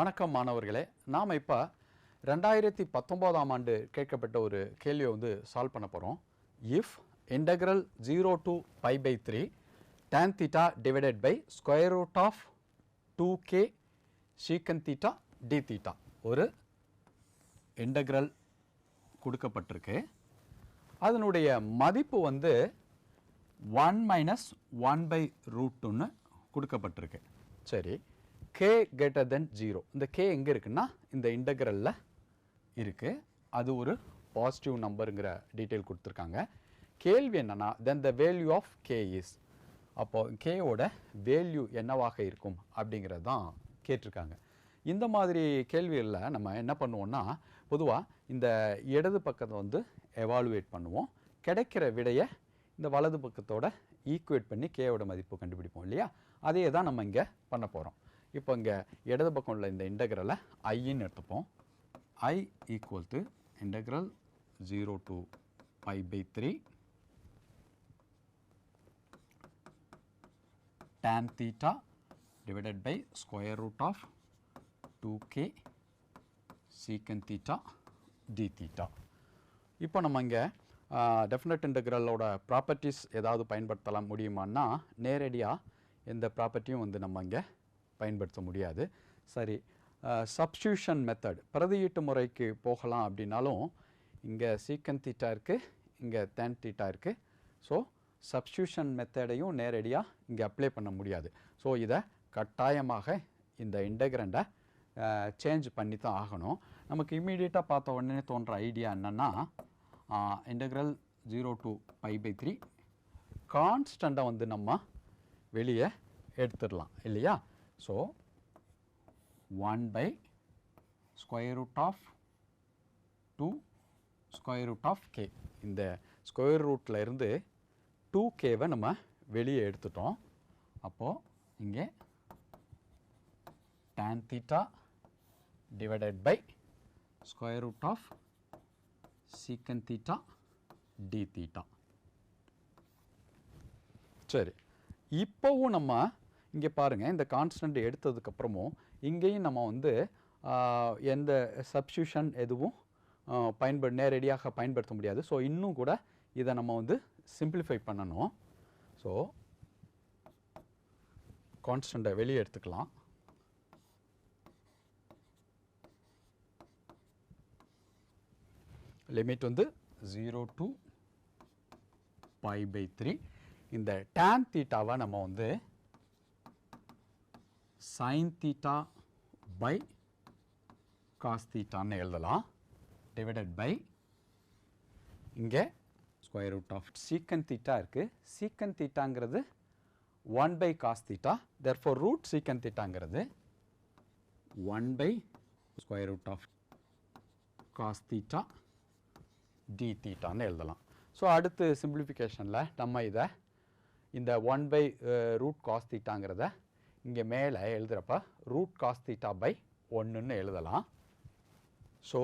வணக்கம் மாணவர்களே. நாம் இப்போ ரெண்டாயிரத்தி பத்தொம்போதாம் ஆண்டு கேட்கப்பட்ட ஒரு கேள்வியை வந்து சால்வ் பண்ண போகிறோம் if integral zero to pi by three tan theta divided by square root of two K secant theta d theta ஒரு இன்டகிரல் கொடுக்கப்பட்டிருக்கு. அதனுடைய மதிப்பு வந்து ஒன் மைனஸ் ஒன் பை ரூட்டுன்னு கொடுக்கப்பட்டிருக்கு. சரி. கே greater தென் ஜீரோ இந்த கே எங்கே இருக்குன்னா இந்த இன்டகிரலில் இருக்குது அது ஒரு பாசிட்டிவ் நம்பருங்கிற டீட்டெயில் கொடுத்துருக்காங்க. கேள்வி என்னன்னா then the value of k is அப்போ கேவோட வேல்யூ என்னவாக இருக்கும் அப்படிங்கிறது தான் கேட்டிருக்காங்க. இந்த மாதிரி கேள்விகளில் நம்ம என்ன பண்ணுவோம்னா பொதுவாக இந்த இடது பக்கத்தை வந்து எவாலுவேட் பண்ணுவோம். கிடைக்கிற விடையை இந்த வலது பக்கத்தோட ஈக்குவேட் பண்ணி கேவோட மதிப்பு கண்டுபிடிப்போம் இல்லையா? அதையே தான் நம்ம இங்கே பண்ண போகிறோம் இப்போ இங்கே இடது பக்கம் உள்ள இந்த இன்டகிரலை ஐன்னு எடுத்துப்போம். I equal to integral zero to pi by three tan theta divided by square root of 2k secant theta d theta. இப்போ நம்ம இங்கே டெஃபினட் இன்டகிரலோட ப்ராப்பர்ட்டிஸ் ஏதாவது பயன்படுத்தலாம் முடியுமான்னா நேரடியாக எந்த ப்ராப்பர்ட்டியும் வந்து நம்ம இங்கே பயன்படுத்த முடியாது. சரி சப்ஸ்டியூஷன் மெத்தட் பிரதியீட்டு முறைக்கு போகலாம் அப்படின்னாலும் இங்கே சீக்கன் தீட்டா இருக்குது இங்கே தேன் தீட்டா இருக்குது ஸோ சப்ஸ்டியூஷன் மெத்தடையும் நேரடியாக இங்கே அப்ளை பண்ண முடியாது. ஸோ இதை கட்டாயமாக இந்த இன்டகிரண்டை சேஞ்ச் பண்ணி தான் ஆகணும். நமக்கு இம்மீடியட்டாக பார்த்த உடனே தோன்ற ஐடியா என்னென்னா integral zero to pi by three கான்ஸ்டண்ட்டை வந்து நம்ம வெளியே எடுத்துடலாம் இல்லையா? So one by square root of two square root of k இந்த ஸ்கொயர் ரூட்டில் இருந்து டூ கேவை நம்ம வெளியே எடுத்துட்டோம். அப்போது இங்கே tan theta divided by square root of secant theta d theta. சரி. இப்போவும் நம்ம இங்கே பாருங்கள் இந்த கான்ஸ்டன்ட் எடுத்ததுக்கப்புறமும் இங்கேயும் நம்ம வந்து எந்த சப்ஸ்டியூஷன் எதுவும் பயன்படு நேரடியாக பயன்படுத்த முடியாது. ஸோ இன்னும் கூட இதை நம்ம வந்து சிம்பிளிஃபை பண்ணணும். ஸோ கான்ஸ்டண்ட்டை வெளியே எடுத்துக்கலாம். லிமிட் வந்து zero to pi by three இந்த tan தீட்டாவை நம்ம வந்து சைன் தீட்டா பை காஸ் தீட்டான்னு எழுதலாம். டிவைடட் பை இங்கே square root of secant theta இருக்குது சீக்கன் தீட்டாங்கிறது one by cos theta therefore root secant தீட்டாங்கிறது one by square root of cos theta d தீட்டான்னு எழுதலாம். ஸோ அடுத்து சிம்பிளிஃபிகேஷனில் நம்ம இதை இந்த ஒன் பை ரூட் காஸ் தீட்டாங்கிறத இங்கே மேலே எழுதுகிறப்ப ரூட் காஸ் தீட்டா பை ஒன்றுன்னு எழுதலாம். So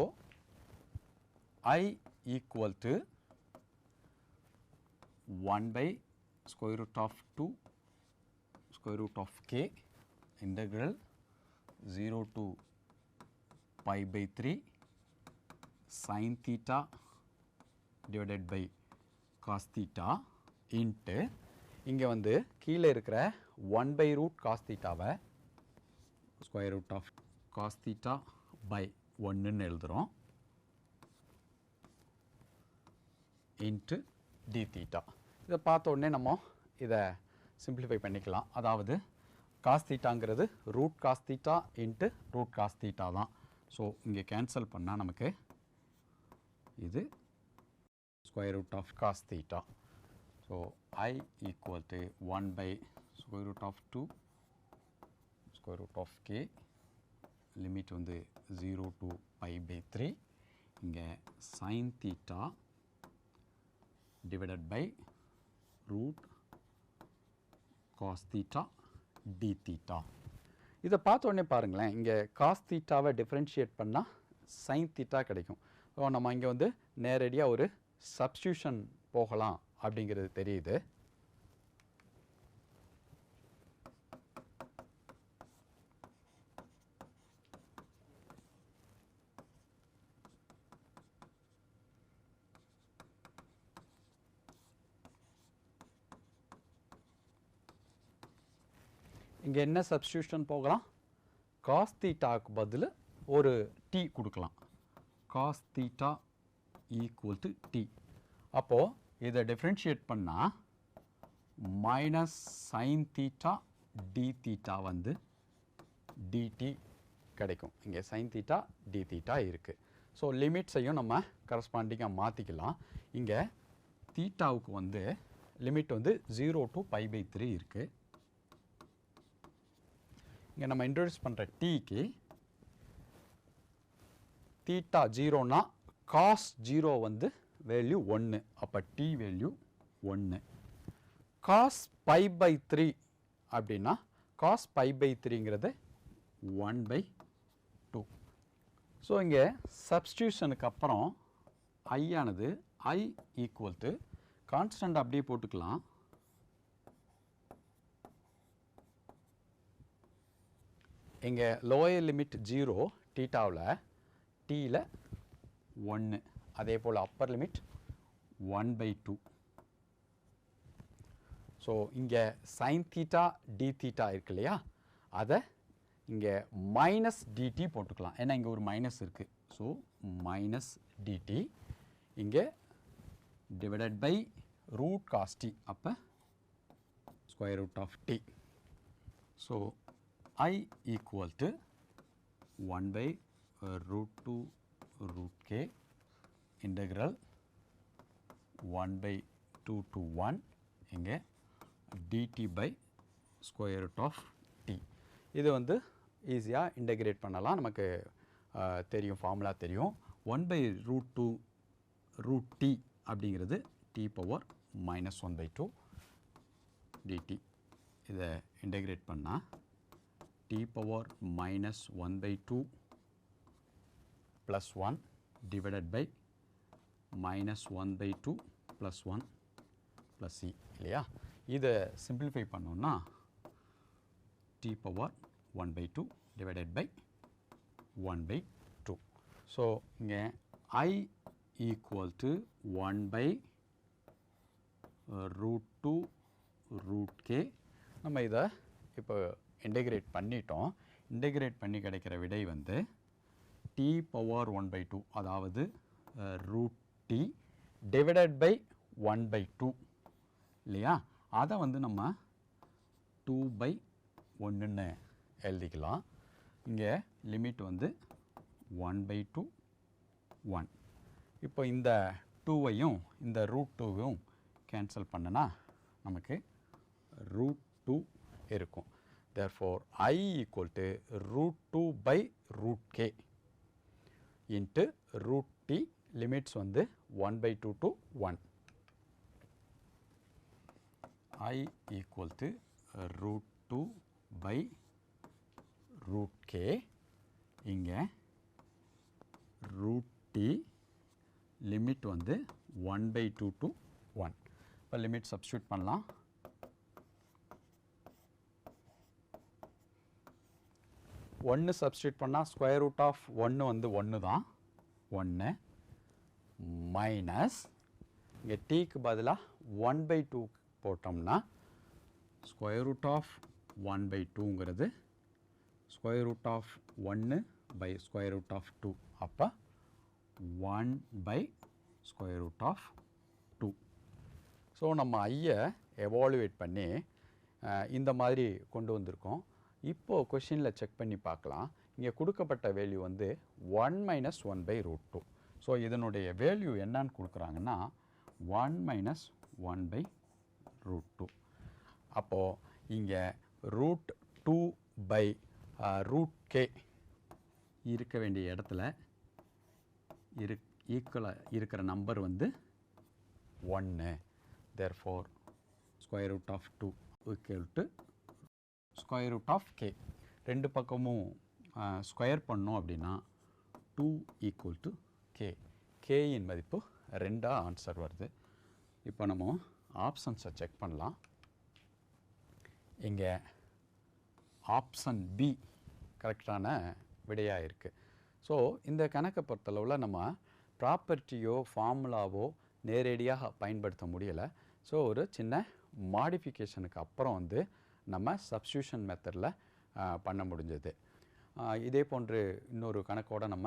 I equal to one by square root of two square root of K integral zero to pi by three sin theta divided by cos theta into இங்கே வந்து கீழே இருக்கிற one by root cos தீட்டாவை square root of cos theta by ஒன்றுன்னு எழுதுகிறோம் into D theta இதை பார்த்த உடனே நம்ம இதை சிம்பிளிஃபை பண்ணிக்கலாம். அதாவது cos தீட்டாங்கிறது root cos theta into root cos theta தான். ஸோ இங்கே கேன்சல் பண்ணால் நமக்கு இது square root of cos theta so I equal to one by square root of two square root of k limit வந்து zero to pi by three இங்கே sin theta divided by root cos theta d theta இதை பார்த்த உடனே பாருங்களேன் இங்கே cos தீட்டாவை differentiate பண்ணால் sine theta கிடைக்கும். ஸோ நம்ம இங்கே வந்து நேரடியாக ஒரு சப்ஸ்டியூஷன் போகலாம். அப்படிங்கிறது தெரியுது. இங்கே என்ன சப்ஸ்டியூஷன் போகலாம்? காஸ் தீட்டாக்கு பதில் ஒரு டி கொடுக்கலாம். Cos theta equal to t அப்போது இதை டிஃப்ரென்ஷியேட் பண்ணால் minus sine theta d theta வந்து டிடி கிடைக்கும். இங்கே சைன் தீட்டா டி தீட்டா இருக்குது ஸோ லிமிட்ஸையும் நம்ம கரஸ்பாண்டிங்காக மாற்றிக்கலாம் இங்கே தீட்டாவுக்கு வந்து லிமிட் வந்து zero to pi by three இருக்குது இங்கே நம்ம இன்ட்ரடியூஸ் பண்ணுற டீக்கு தீட்டா ஜீரோனா காஸ் ஜீரோ வந்து வேல்யூ ஒன்று அப்போ டி வேல்யூ ஒன்று காஸ் பை பை த்ரீ அப்படின்னா காஸ் பை பை த்ரீங்கிறது ஒன் பை டூ ஸோ இங்கே சப்ஸ்டியூஷனுக்கு அப்புறம் ஐ ஆனது ஐ ஈக்குவல் டு கான்ஸ்டன்ட் அப்படியே போட்டுக்கலாம். இங்கே லோயர் லிமிட் ஜீரோ டீட்டாவில் டீயில் ஒன்று அதே போல் upper limit one by two so இங்கே சைன் தீட்டா டி தீட்டா இருக்கு இல்லையா? அதை இங்கே மைனஸ் டிடி போட்டுக்கலாம். ஏன்னா இங்கே ஒரு மைனஸ் இருக்குது ஸோ மைனஸ் டிடி இங்கே divided by root cos t அப்போ square root of t so I equal to 1 by uh, root 2 root k integral 1 by 2 to 1 இங்கே dt by square root of t. இது வந்து ஈஸியாக integrate பண்ணலாம். நமக்கு தெரியும் formula தெரியும். One by root two root t அப்படிங்கிறது t power minus one by two dt இதை இன்டகிரேட் பண்ணால் t power minus 1 by 2 plus 1 divided by minus 1 by 2 plus 1 plus c இல்லையா? இதை simplify பண்ணோம்னா t power 1 by 2 divided by 1 by 2 so இங்கே i equal to 1 by uh, root 2 root k. நம்ம இதை இப்போ integrate பண்ணிட்டோம். இன்டகிரேட் பண்ணி கிடைக்கிற விடை வந்து t power one by two அதாவது uh, root divided by one by two இல்லையா? அதை வந்து நம்ம டூ பை ஒன்றுன்னு எழுதிக்கலாம். இங்கே லிமிட் வந்து ஒன் பை டூ ஒன் இப்போ இந்த டூவையும் இந்த ரூட் டூவையும் கேன்சல் பண்ணனா நமக்கு ரூட் டூ இருக்கும். Therefore i equal to root 2 by root k into root t லிமிட்ஸ் வந்து 1 by 2 to 1 i equal to root 2 by root k. இங்க root t limit வந்து 1 by 2 to 1 இப்போ லிமிட் சப்ஸ்டியூட் பண்ணலாம். ஒன்று சப்ஸ்டியூட் பண்ணால் ஸ்கொயர் ரூட் ஆஃப் ஒன்று வந்து ஒன்று தான் ஒன்று மைனஸ் இங்கே டீக்கு பதிலாக ஒன் பை டூ போட்டோம்னா square root of one by டூங்கிறது square root of ஒன்று by square root of two அப்போ one by square root of two so நம்ம ஐயை எவாலுவேட் பண்ணி இந்த மாதிரி கொண்டு வந்திருக்கோம். இப்போது கொஷினில் செக் பண்ணி பார்க்கலாம். இங்கே கொடுக்கப்பட்ட வேல்யூ வந்து one minus one by root two so இதனுடைய வேல்யூ என்னன்னு கொடுக்குறாங்கன்னா one minus one by root two அப்போது இங்கே root two by root K இருக்க வேண்டிய இடத்துல இரு ஈக்குவலாக இருக்கிற நம்பர் வந்து ஒன்று therefore square root of two equal to square root of K ரெண்டு பக்கமும் ஸ்கொயர் பண்ணோம் அப்படின்னா டூ ஈக்குவல் டு கே கேயின் மதிப்பு ரெண்டாக ஆன்சர் வருது. இப்போ நம்ம ஆப்ஷன்ஸை செக் பண்ணலாம். இங்கே ஆப்ஷன் பி கரெக்டான விடையாக இருக்குது ஸோ இந்த கணக்கை பொறுத்தளவில் நம்ம ப்ராப்பர்ட்டியோ ஃபார்முலாவோ நேரடியாக பயன்படுத்த முடியலை. ஸோ ஒரு சின்ன மாடிஃபிகேஷனுக்கு அப்புறம் வந்து நம்ம சப்ஸ்டியூஷன் மெத்தடில் பண்ண முடிஞ்சது. இதே போன்று இன்னொரு கணக்கோட நம்ம